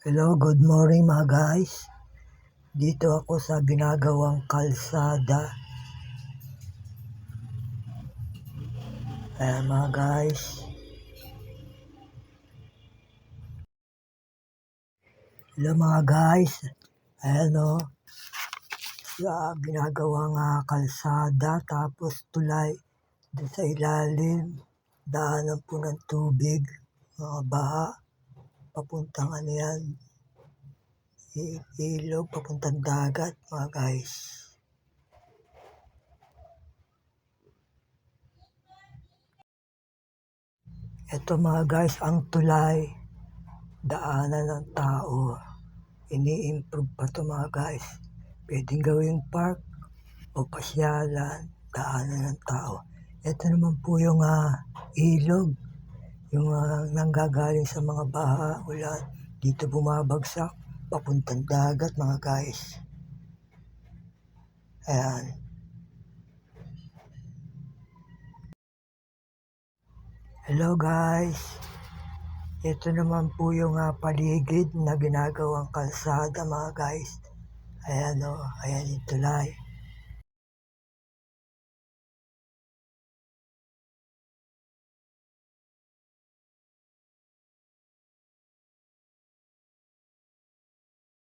Hello, good morning mga guys. Dito ako sa ginagawang kalsada. Ayan mga guys. Hello mga guys. Ayan o. Sa ginagawang ah, kalsada tapos tulay sa ilalim. Daanan po ng tubig. Mga baha. Papuntang ano yan. Ilog, papuntang dagat mga guys. Ito mga guys, ang tulay, daanan ng tao. Ini-improve pa to mga guys. Pwedeng gawing park o pasyalan, daanan ng tao. Ito naman po yung ah, ilog, yung ah, nanggagaling sa mga baha, ulan. Dito bumabagsak, papuntang dagat mga guys. Ayan. Hello guys. Ito naman po yung ah, paligid na ginagawang kalsada mga guys. Ayan o, ayan yung tulay.